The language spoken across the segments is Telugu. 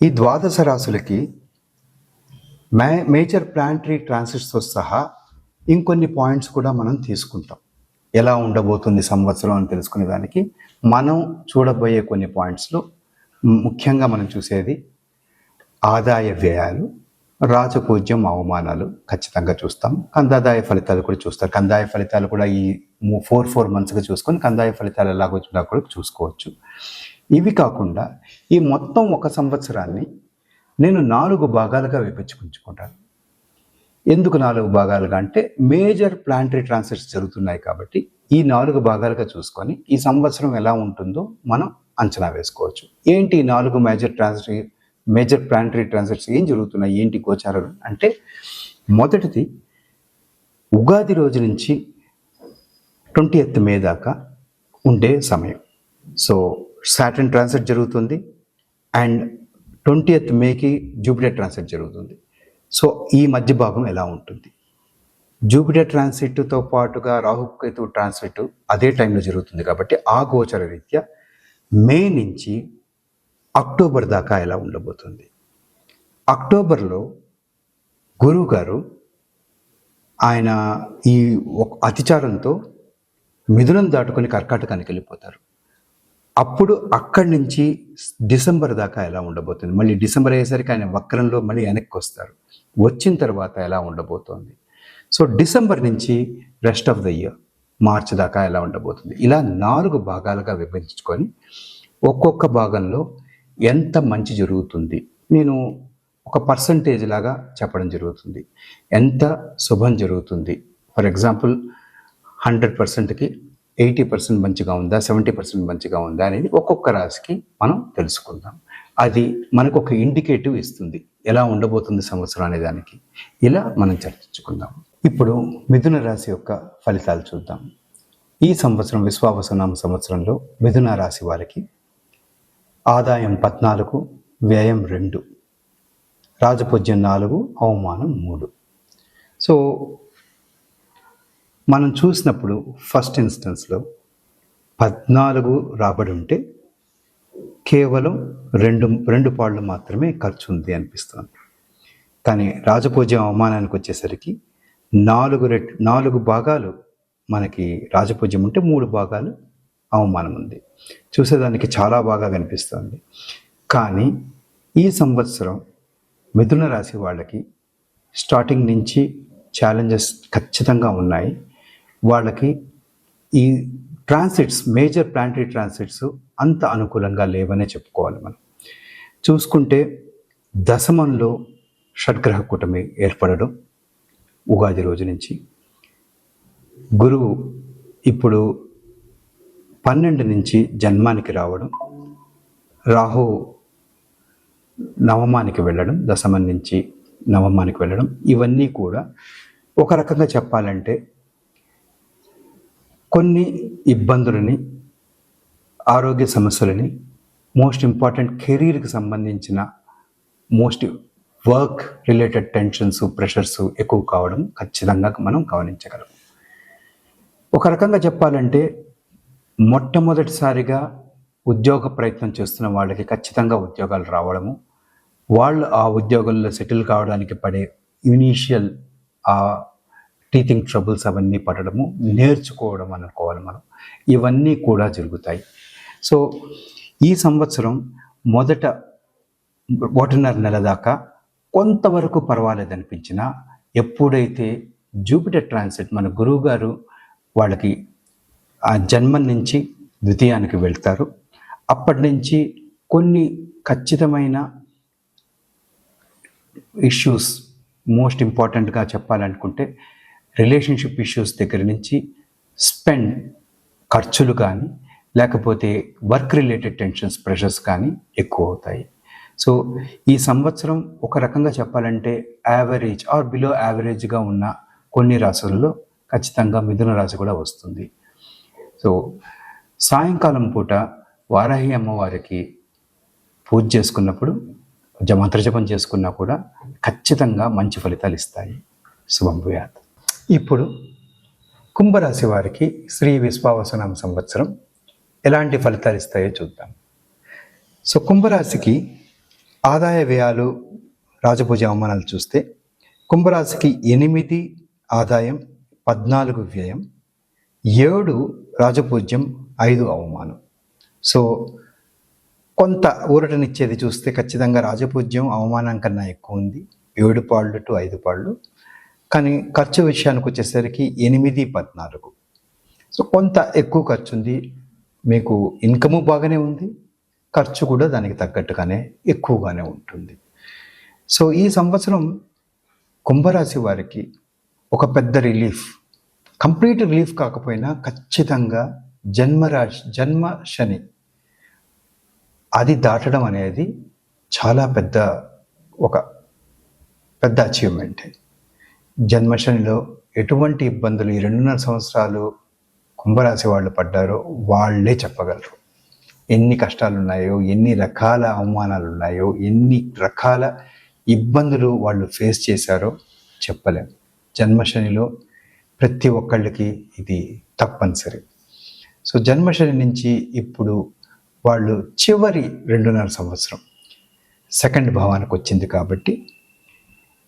ఈ ద్వాదశ రాశులకి మే మేజర్ ప్లాంటరీ ట్రాన్సిట్స్తో సహా ఇంకొన్ని పాయింట్స్ కూడా మనం తీసుకుంటాం. ఎలా ఉండబోతుంది సంవత్సరం అని తెలుసుకునే దానికి మనం చూడబోయే కొన్ని పాయింట్స్లో ముఖ్యంగా మనం చూసేది ఆదాయ వ్యయాలు రాజపూజ్యం అవమానాలు ఖచ్చితంగా చూస్తాం. కందాదాయ ఫలితాలు కూడా చూస్తారు. కందాయ ఫలితాలు కూడా ఈ ఫోర్ ఫోర్ మంత్స్గా చూసుకొని కందాయ ఫలితాలు ఎలాగో కూడా చూసుకోవచ్చు. ఇవి కాకుండా ఈ మొత్తం ఒక సంవత్సరాన్ని నేను నాలుగు భాగాలుగా విభజించుకుంటాను. ఎందుకు నాలుగు భాగాలుగా అంటే మేజర్ ప్లాంటరీ ట్రాన్సిట్స్ జరుగుతున్నాయి కాబట్టి ఈ నాలుగు భాగాలుగా చూసుకొని ఈ సంవత్సరం ఎలా ఉంటుందో మనం అంచనా వేసుకోవచ్చు. ఏంటి ఈ నాలుగు major transit major planetary transits ఏం జరుగుతున్నాయి ఏంటి గోచారాలు అంటే మొదటిది ఉగాది రోజు నుంచి ట్వంటీ ఎత్ మే దాకా ఉండే సమయం. సో సాటర్న్ ట్రాన్సిట్ జరుగుతుంది అండ్ ట్వంటీ ఎత్ మేకి జూపిటర్ ట్రాన్సిట్ జరుగుతుంది. సో ఈ మధ్య భాగం ఎలా ఉంటుంది? జూపిటర్ ట్రాన్సిట్తో పాటుగా రాహుకేతు ట్రాన్సిట్ అదే టైంలో జరుగుతుంది కాబట్టి ఆ గోచర రీత్యా మే నుంచి అక్టోబర్ దాకా ఎలా ఉండబోతుంది? అక్టోబర్లో గురువు గారు ఆయన ఈ అతిచారంతో మిథునం దాటుకొని కర్కాటకానికి వెళ్ళిపోతారు. అప్పుడు అక్కడి నుంచి డిసెంబర్ దాకా ఎలా ఉండబోతుంది? మళ్ళీ డిసెంబర్ అయ్యేసరికి ఆయన వక్రంలో మళ్ళీ వెనక్కి వస్తారు. వచ్చిన తర్వాత ఎలా ఉండబోతోంది? సో డిసెంబర్ నుంచి rest of the year March దాకా ఎలా ఉండబోతుంది? ఇలా నాలుగు భాగాలుగా విభజించుకొని ఒక్కొక్క భాగంలో ఎంత మంచి జరుగుతుంది? నేను ఒక పర్సంటేజ్ లాగా చెప్పడం జరుగుతుంది. ఎంత శుభం జరుగుతుంది? ఫర్ ఎగ్జాంపుల్ హండ్రెడ్ పర్సెంట్కి ఎయిటీ పర్సెంట్ మంచిగా ఉందా? సెవెంటీ పర్సెంట్ మంచిగా ఉందా? అనేది ఒక్కొక్క రాశికి మనం తెలుసుకుందాం. అది మనకు ఒక ఇండికేటివ్ ఇస్తుంది. ఎలా ఉండబోతుంది సంవత్సరం అనే దానికి. ఇలా మనం చర్చించుకుందాం. ఇప్పుడు మిథున రాశి యొక్క ఫలితాలు చూద్దాం. ఈ సంవత్సరం విశ్వావసనామ సంవత్సరంలో మిథున రాశి వారికి ఆదాయం పద్నాలుగు వ్యయం రెండు రాజపూజ్యం నాలుగు అవమానం మూడు. సో మనం చూసినప్పుడు ఫస్ట్ ఇన్స్టెన్స్లో పద్నాలుగు రాబడి ఉంటే కేవలం రెండు రెండు పాళ్ళు మాత్రమే ఖర్చు ఉంది అనిపిస్తుంది. కానీ రాజపూజ్యం అవమానానికి వచ్చేసరికి నాలుగు రెట్ నాలుగు భాగాలు మనకి రాజపూజ్యం ఉంటే మూడు భాగాలు అవమానం ఉంది. చూసేదానికి చాలా బాగా కనిపిస్తుంది. కానీ ఈ సంవత్సరం మిథున రాశి వాళ్ళకి స్టార్టింగ్ నుంచి ఛాలెంజెస్ ఖచ్చితంగా ఉన్నాయి. వాళ్ళకి ఈ ట్రాన్సిట్స్ మేజర్ ప్లాంటరీ ట్రాన్సిట్స్ అంత అనుకూలంగా లేవనే చెప్పుకోవాలి మనం. చూసుకుంటే దశమంలో షడ్గ్రహ కూటమి ఏర్పడడం ఉగాది రోజు నుంచి. గురువు ఇప్పుడు పన్నెండు నుంచి జన్మానికి రావడం రాహు నవమానికి వెళ్ళడం దశమం నుంచి నవమానికి వెళ్ళడం ఇవన్నీ కూడా ఒక రకంగా చెప్పాలంటే కొన్ని ఇబ్బందులని ఆరోగ్య సమస్యలని మోస్ట్ ఇంపార్టెంట్ కెరీర్కి సంబంధించిన most work related tensions pressures ఎక్కువ కావడం ఖచ్చితంగా మనం గమనించగలం. ఒక రకంగా చెప్పాలంటే మొట్టమొదటిసారిగా ఉద్యోగ ప్రయత్నం చేస్తున్న వాళ్ళకి ఖచ్చితంగా ఉద్యోగాలు రావడము వాళ్ళు ఆ ఉద్యోగంలో సెటిల్ కావడానికి పడే ఇనీషియల్ ఆ టీచింగ్ ట్రబుల్స్ అవన్నీ పడడము నేర్చుకోవడం అనుకోవాలి మనం. ఇవన్నీ కూడా జరుగుతాయి. సో ఈ సంవత్సరం మొదట ఒకటిన్నర నెల దాకా కొంతవరకు పర్వాలేదు అనిపించినా ఎప్పుడైతే జూపిటర్ ట్రాన్సిట్ మన గురువు గారు వాళ్ళకి ఆ జన్మం నుంచి ద్వితీయానికి వెళ్తారు అప్పటి నుంచి కొన్ని ఖచ్చితమైన ఇష్యూస్ మోస్ట్ ఇంపార్టెంట్గా చెప్పాలనుకుంటే రిలేషన్షిప్ ఇష్యూస్ దగ్గర నుంచి స్పెండ్ ఖర్చులు కానీ లేకపోతే వర్క్ రిలేటెడ్ టెన్షన్స్ ప్రెషర్స్ కానీ ఎక్కువ అవుతాయి. సో ఈ సంవత్సరం ఒక రకంగా చెప్పాలంటే యావరేజ్ ఆర్ బిలో యావరేజ్గా ఉన్న కొన్ని రాశులలో ఖచ్చితంగా మిథున రాశి కూడా వస్తుంది. సో సాయంకాలం పూట వారాహి అమ్మవారికి పూజ చేసుకున్నప్పుడు మంత్రజపం చేసుకున్నా కూడా ఖచ్చితంగా మంచి ఫలితాలు ఇస్తాయి. శుభం భూయాత్. ఇప్పుడు కుంభరాశి వారికి శ్రీ విశ్వావసనామ సంవత్సరం ఎలాంటి ఫలితాలు ఇస్తాయో చూద్దాం. సో కుంభరాశికి ఆదాయ వ్యయాలు రాజపూజ అవమానాలు చూస్తే కుంభరాశికి ఎనిమిది ఆదాయం పద్నాలుగు వ్యయం ఏడు రాజపూజ్యం ఐదు అవమానం. సో కొంత ఊరటనిచ్చేది చూస్తే ఖచ్చితంగా రాజపూజ్యం అవమానం కన్నా ఎక్కువ ఉంది. ఏడు పాళ్ళు టు ఐదు పాళ్ళు. కానీ ఖర్చు విషయానికి వచ్చేసరికి ఎనిమిది పద్నాలుగు. సో కొంత ఎక్కువ ఖర్చు ఉంది మీకు ఇన్కము బాగానే ఉంది. ఖర్చు కూడా దానికి తగ్గట్టుగానే ఎక్కువగానే ఉంటుంది. సో ఈ సంవత్సరం కుంభరాశి వారికి ఒక పెద్ద రిలీఫ్. కంప్లీట్ రిలీఫ్ కాకపోయినా ఖచ్చితంగా జన్మరాశి జన్మ శని అది దాటడం అనేది చాలా పెద్ద ఒక పెద్ద అచీవ్మెంట్ జన్మశనిలో ఎటువంటి ఇబ్బందులు ఈ రెండున్నర సంవత్సరాలు కుంభరాశి వాళ్ళు పడ్డారో వాళ్ళే చెప్పగలరు. ఎన్ని కష్టాలు ఉన్నాయో ఎన్ని రకాల అవమానాలు ఉన్నాయో ఎన్ని రకాల ఇబ్బందులు వాళ్ళు ఫేస్ చేశారో చెప్పలేము జన్మశనిలో ప్రతి ఒక్కళ్ళకి ఇది తప్పనిసరి. సో జన్మశని నుంచి ఇప్పుడు వాళ్ళు చివరి రెండున్నర సంవత్సరం సెకండ్ భావానికి వచ్చింది కాబట్టి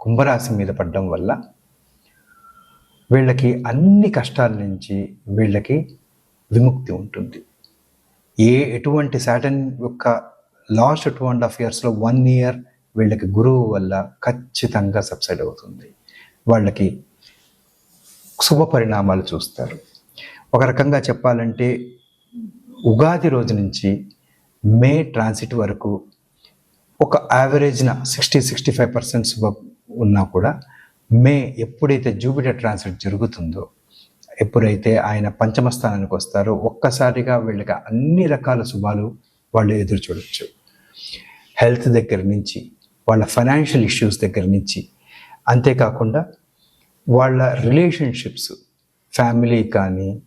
కుంభరాశి మీద పడడం వల్ల వీళ్ళకి అన్ని కష్టాల నుంచి వీళ్ళకి విముక్తి ఉంటుంది. ఏ ఎటువంటి శాటన్ యొక్క లాస్ట్ టూ అండ్ హాఫ్ ఇయర్స్లో వన్ ఇయర్ వీళ్ళకి గురువు వల్ల ఖచ్చితంగా సబ్సైడ్ అవుతుంది. వాళ్ళకి శుభ పరిణామాలు చూస్తారు. ఒక రకంగా చెప్పాలంటే ఉగాది రోజు నుంచి మే ట్రాన్సిట్ వరకు ఒక యావరేజ్న సిక్స్టీ సిక్స్టీ ఫైవ్ పర్సెంట్ శుభ ఉన్నా కూడా మే ఎప్పుడైతే జూపిటర్ ట్రాన్సిట్ జరుగుతుందో ఎప్పుడైతే ఆయన పంచమ స్థానానికి వస్తారో ఒక్కసారిగా వీళ్ళకి అన్ని రకాల శుభాలు వాళ్ళు ఎదురు చూడొచ్చు. హెల్త్ దగ్గర నుంచి వాళ్ళ ఫైనాన్షియల్ ఇష్యూస్ దగ్గర నుంచి. అంతేకాకుండా వాళ్ళ రిలేషన్షిప్స్ ఫ్యామిలీ కానీ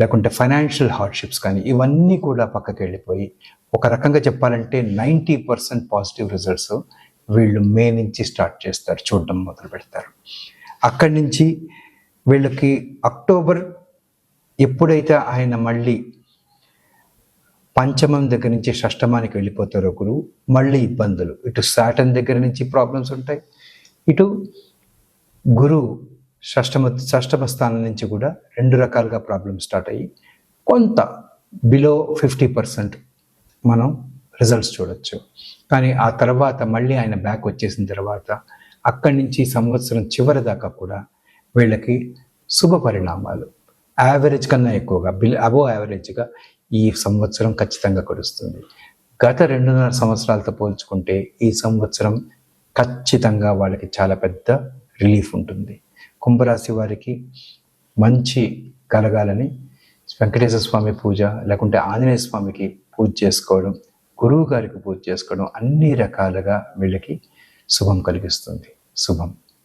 లేకుంటే ఫైనాన్షియల్ హార్డ్షిప్స్ కానీ ఇవన్నీ కూడా పక్కకి వెళ్ళిపోయి ఒక రకంగా చెప్పాలంటే నైంటీ పర్సెంట్ పాజిటివ్ రిజల్ట్స్ వీళ్ళు మే నుంచి స్టార్ట్ చేస్తారు చూడడం మొదలు పెడతారు. అక్కడి నుంచి వీళ్ళకి అక్టోబర్ ఎప్పుడైతే ఆయన మళ్ళీ పంచమం దగ్గర నుంచి షష్టమానికి వెళ్ళిపోతారో గురువు మళ్ళీ ఇబ్బందులు. ఇటు సాటన్ దగ్గర నుంచి ప్రాబ్లమ్స్ ఉంటాయి ఇటు గురువు షష్టమ షష్టమ స్థానం నుంచి కూడా రెండు రకాలుగా ప్రాబ్లమ్స్ స్టార్ట్ అయ్యి కొంత బిలో ఫిఫ్టీ పర్సెంట్ మనం రిజల్ట్స్ చూడొచ్చు. కానీ ఆ తర్వాత మళ్ళీ ఆయన బ్యాక్ వచ్చేసిన తర్వాత అక్కడి నుంచి సంవత్సరం చివరి దాకా కూడా వీళ్ళకి శుభ పరిణామాలు. యావరేజ్ కన్నా ఎక్కువగా బిల్ అబో యావరేజ్గా ఈ సంవత్సరం ఖచ్చితంగా కురుస్తుంది. గత రెండున్నర సంవత్సరాలతో పోల్చుకుంటే ఈ సంవత్సరం ఖచ్చితంగా వాళ్ళకి చాలా పెద్ద రిలీఫ్ ఉంటుంది. కుంభరాశి వారికి మంచి కలగాలని వెంకటేశ్వర స్వామి పూజ లేకుంటే ఆంజనేయ స్వామికి పూజ చేసుకోవడం గురువు గారికి పూజ చేసుకోవడం అన్ని రకాలుగా వీళ్ళకి శుభం కలిగిస్తుంది. శుభం.